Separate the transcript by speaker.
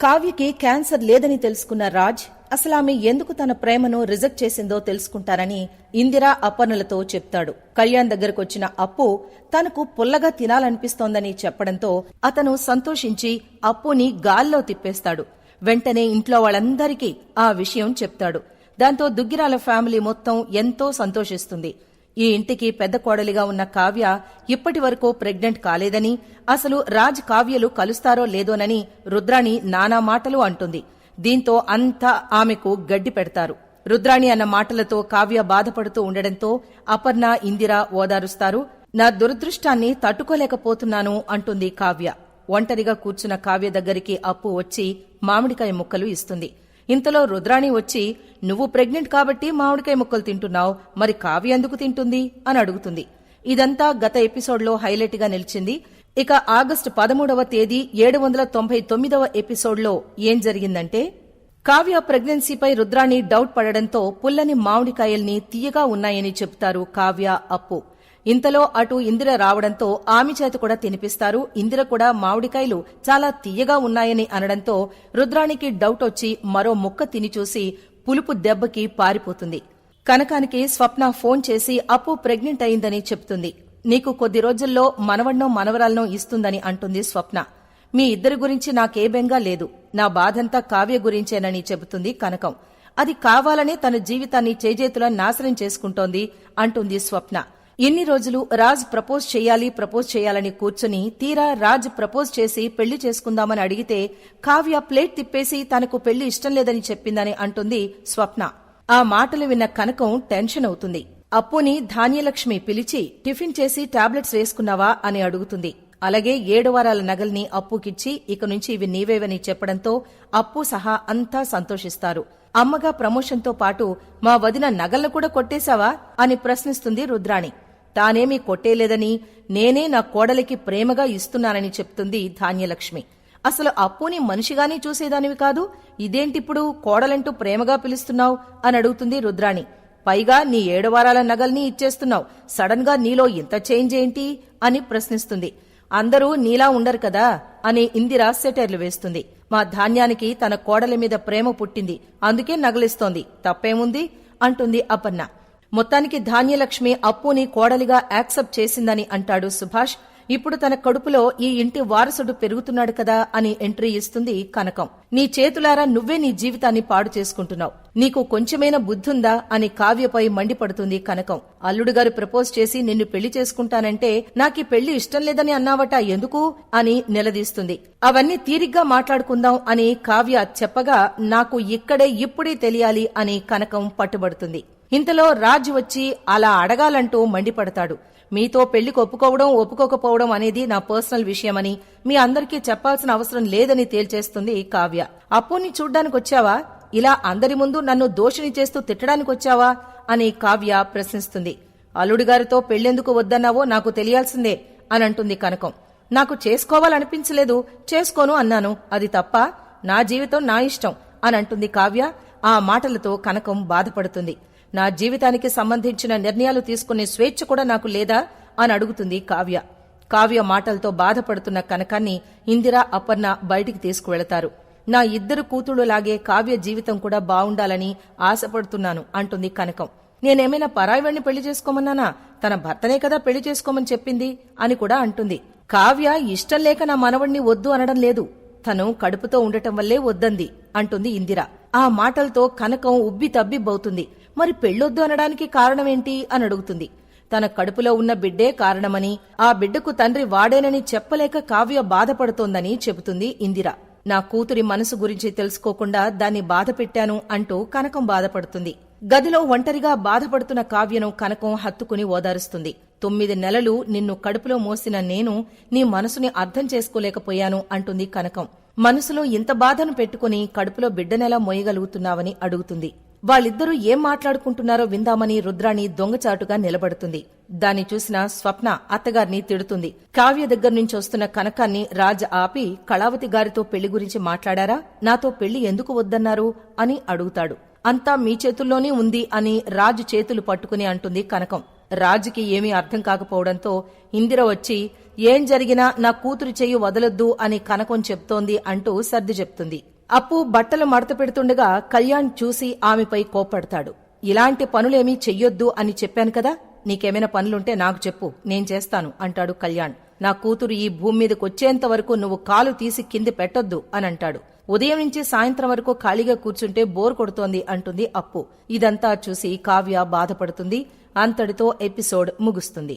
Speaker 1: కావ్యకి cancer లేదని తెలుసుకున్న రాజ్ అసలు ఆమె ఎందుకు తన ప్రేమను రిజెక్ట్ చేసిందో తెలుసుకుంటారని ఇందిరా అపర్ణలతో చెప్తాడు. కళ్యాణ్ దగ్గరకొచ్చిన అప్పు తనకు పుల్లగా తినాలనిపిస్తోందని చెప్పడంతో అతను సంతోషించి అప్పుని గాల్లో తిప్పేస్తాడు. వెంటనే ఇంట్లో వాళ్ళందరికీ ఆ విషయం చెప్తాడు. దాంతో దుగ్గిరాల ఫ్యామిలీ మొత్తం ఎంతో సంతోషిస్తుంది. ఈ ఇంటికి పెద్ద కోడలిగా ఉన్న కావ్య ఇప్పటి వరకు ప్రెగ్నెంట్ కాలేదని అసలు రాజ్ కావ్యలు కలుస్తారో లేదోనని రుద్రాణి నానా మాటలు అంటుంది. దీంతో అంతా ఆమెకు గడ్డి పెడతారు. రుద్రాణి అన్న మాటలతో కావ్య బాధపడుతూ ఉండడంతో అపర్ణ ఇందిర ఓదారుస్తారు. నా దురదృష్టాన్ని తట్టుకోలేకపోతున్నాను అంటుంది కావ్య. ఒంటరిగా కూర్చున్న కావ్య దగ్గరికి అప్పు వచ్చి మామిడికాయ ముక్కలు ఇస్తుంది. ఇంతలో రుద్రాణి వచ్చి నువ్వు ప్రెగ్నెంట్ కాబట్టి మామిడికాయ ముక్కలు తింటున్నావు మరి కావ్య ఎందుకు తింటుంది? అని అడుగుతుంది. ఇదంతా గత ఎపిసోడ్లో హైలైట్గా నిలిచింది. ఇక ఆగస్టు పదమూడవ తేదీ ఏడు వందల తొంభై తొమ్మిదవ ఎపిసోడ్లో ఏం జరిగిందంటే కావ్య ప్రెగ్నెన్సీపై రుద్రాణి డౌట్ పడడంతో పుల్లని మామిడికాయల్ని తీయగా ఉన్నాయని చెప్తారు కావ్య అప్పు. ఇంతలో అటు ఇందిర రావడంతో ఆమె చేత కూడా తినిపిస్తారు. ఇందిర కూడా మామిడికాయలు చాలా తీయగా ఉన్నాయని అనడంతో రుద్రానికి డౌట్ వచ్చి మరో ముక్క తిని చూసి పులుపు దెబ్బకి పారిపోతుంది. కనకానికి స్వప్న ఫోన్ చేసి అప్పు ప్రెగ్నెంట్ అయిందని చెప్తుంది. నీకు కొద్ది రోజుల్లో మనవణ్ణో మనవరాలనో ఇస్తుందని అంటుంది స్వప్న. మీ ఇద్దరి గురించి నాకే బెంగా లేదు. నా బాధంతా కావ్య గురించేనని చెబుతుంది కనకం. అది కావాలనే తన జీవితాన్ని చేజేతుల నాశనం చేసుకుంటోంది అంటుంది స్వప్న. ఎన్ని రోజులు రాజ్ ప్రపోజ్ చేయాలి ప్రపోజ్ చేయాలని కూర్చుని తీరా రాజ్ ప్రపోజ్ చేసి పెళ్ళి చేసుకుందామని అడిగితే కావ్య ప్లేట్ తిప్పేసి తనకు పెళ్ళి ఇష్టం లేదని చెప్పిందని అంటుంది స్వప్న. ఆ మాటలు విన్న కనకం టెన్షన్ అవుతుంది. అప్పుని ధాన్యలక్ష్మి పిలిచి టిఫిన్ చేసి టాబ్లెట్స్ వేసుకున్నావా అని అడుగుతుంది. అలాగే ఏడు వారాల నగల్ని అప్పుకిచ్చి ఇక నుంచి ఇవి నీవేవని చెప్పడంతో అప్పు సహా అంతా సంతోషిస్తారు. అమ్మగా ప్రమోషన్తో పాటు మా వదిన నగలను కూడా కొట్టేశావా? అని ప్రశ్నిస్తుంది రుద్రాణి. తానేమీ కొట్టేలేదని నేనే నా కోడలికి ప్రేమగా ఇస్తున్నానని చెప్తుంది ధాన్యలక్ష్మి. అసలు అప్పుని మనిషిగానే చూసేదానివి కాదు ఇదేంటిప్పుడు కోడలంటూ ప్రేమగా పిలుస్తున్నావు అని అడుగుతుంది రుద్రాణి. పైగా నీ ఏడు వారాల నగల్ని ఇచ్చేస్తున్నావు సడన్గా నీలో ఇంత చేంజ్ ఏంటి అని ప్రశ్నిస్తుంది. అందరూ నీలా ఉండరు కదా అని ఇందిర సెటర్లు వేస్తుంది. మా ధాన్యానికి తన కోడల మీద ప్రేమ పుట్టింది అందుకే నగలిస్తోంది తప్పేముంది? అంటుంది అపర్ణ. మొత్తానికి ధాన్యలక్ష్మి అప్పుని కోడలిగా యాక్సెప్ట్ చేసిందని అంటాడు సుభాష్. ఇప్పుడు తన కడుపులో ఈ ఇంటి వారసుడు పెరుగుతున్నాడు కదా అని ఎంట్రీ ఇస్తుంది కనకం. నీ చేతులారా నువ్వే నీ జీవితాన్ని పాడు చేసుకుంటున్నావు. నీకు కొంచెమైనా బుద్ధుందా అని కావ్యపై మండిపడుతుంది కనకం. అల్లుడుగారు ప్రపోజ్ చేసి నిన్ను పెళ్ళి చేసుకుంటానంటే నాకీ పెళ్ళి ఇష్టం లేదని అన్నావట ఎందుకు అని నిలదీస్తుంది. అవన్నీ తీరిగ్గా మాట్లాడుకుందాం అని కావ్య చెప్పగా నాకు ఇక్కడే ఇప్పుడే తెలియాలి అని కనకం పట్టుబడుతుంది. ఇంతలో రాజ్ వచ్చి అలా అడగాలంటూ మండిపడతాడు. మీతో పెళ్ళి ఒప్పుకోవడం ఒప్పుకోకపోవడం అనేది నా పర్సనల్ విషయమని మీ అందరికీ చెప్పాల్సిన అవసరం లేదని తేల్చేస్తుంది కావ్య. అప్పుని చూడ్డానికి వచ్చావా? ఇలా అందరి ముందు నన్ను దోషిని చేస్తూ తిట్టడానికి వచ్చావా? అని కావ్య ప్రశ్నిస్తుంది. అల్లుడిగారితో పెళ్ళెందుకు వద్దన్నావో నాకు తెలియాల్సిందే అని అంటుంది కనకం. నాకు చేసుకోవాలనిపించలేదు. చేసుకోను అన్నాను. అది తప్ప నా జీవితం నా ఇష్టం అని అంటుంది కావ్య. ఆ మాటలతో కనకం బాధపడుతుంది. నా జీవితానికి సంబంధించిన నిర్ణయాలు తీసుకునే స్వేచ్ఛ కూడా నాకు లేదా? అని అడుగుతుంది కావ్య. కావ్య మాటలతో బాధపడుతున్న కనకాన్ని ఇందిరా అపర్ణ బయటికి తీసుకువెళతారు. నా ఇద్దరు కూతుళ్ళలాగే కావ్య జీవితం కూడా బావుండాలని ఆశపడుతున్నాను అంటుంది కనకం. నేనేమైనా పరాయివాణ్ణి పెళ్ళి చేసుకోమన్నానా? తన భర్తనే కదా పెళ్ళి చేసుకోమని చెప్పింది అని కూడా అంటుంది. కావ్య ఇష్టం లేక నా మనవణ్ణి వద్దు అనడం లేదు. తను కడుపుతో ఉండటం వల్లే వద్దంది అంటుంది ఇందిర. ఆ మాటలతో కనకం ఉబ్బి తబ్బిబ్బవుతుంది. మరి పెళ్ళొద్దు అనడానికి కారణమేంటి? అని అడుగుతుంది. తన కడుపులో ఉన్న బిడ్డే కారణమని ఆ బిడ్డకు తండ్రి వాడేనని చెప్పలేక కావ్య బాధపడుతోందని చెబుతుంది ఇందిర. నా కూతురి మనసు గురించి తెలుసుకోకుండా దాన్ని బాధపెట్టాను అంటూ కనకం బాధపడుతుంది. గదిలో ఒంటరిగా బాధపడుతున్న కావ్యను కనకం హత్తుకుని ఓదారుస్తుంది. తొమ్మిది నెలలు నిన్ను కడుపులో మోసిన నేను నీ మనసుని అర్థం చేసుకోలేకపోయాను అంటుంది కనకం. మనసులో ఇంత బాధను పెట్టుకుని కడుపులో బిడ్డనెలా మోయగలుగుతున్నావని అడుగుతుంది. వాళ్ళిద్దరూ ఏం మాట్లాడుకుంటున్నారో విందామని రుద్రాణి దొంగచాటుగా నిలబడుతుంది. దాన్ని చూసిన స్వప్న అత్తగారిని తిడుతుంది. కావ్య దగ్గర నుంచి వస్తున్న కనకాన్ని రాజ్ ఆపి కళావతి గారితో పెళ్ళి గురించి మాట్లాడారా? నాతో పెళ్ళి ఎందుకు వద్దన్నారు? అని అడుగుతాడు. అంతా మీ చేతుల్లోనే ఉంది అని రాజు చేతులు పట్టుకుని అంటుంది కనకం. రాజుకి ఏమీ అర్థం కాకపోవడంతో ఇందిర వచ్చి ఏం జరిగినా నా కూతురు చెయ్యి వదలొద్దు అని కనకం చెప్తోంది అంటూ సర్ది చెప్తుంది. అప్పు బట్టలు మడత పెడుతుండగా కళ్యాణ్ చూసి ఆమెపై కోప్పడతాడు. ఇలాంటి పనులేమీ చెయ్యొద్దు అని చెప్పాను కదా నీకేమైనా పనులుంటే నాకు చెప్పు నేను చేస్తాను అంటాడు కళ్యాణ్. నా కూతురు ఈ భూమి మీదకొచ్చేంత వరకు నువ్వు కాలు తీసి కింది పెట్టొద్దు అని అంటాడు. ఉదయం నుంచి సాయంత్రం వరకు ఖాళీగా కూర్చుంటే బోర్ కొడుతోంది అంటుంది అప్పు. ఇదంతా చూసి కావ్య బాధపడుతుంది. అంతటితో ఎపిసోడ్ ముగుస్తుంది.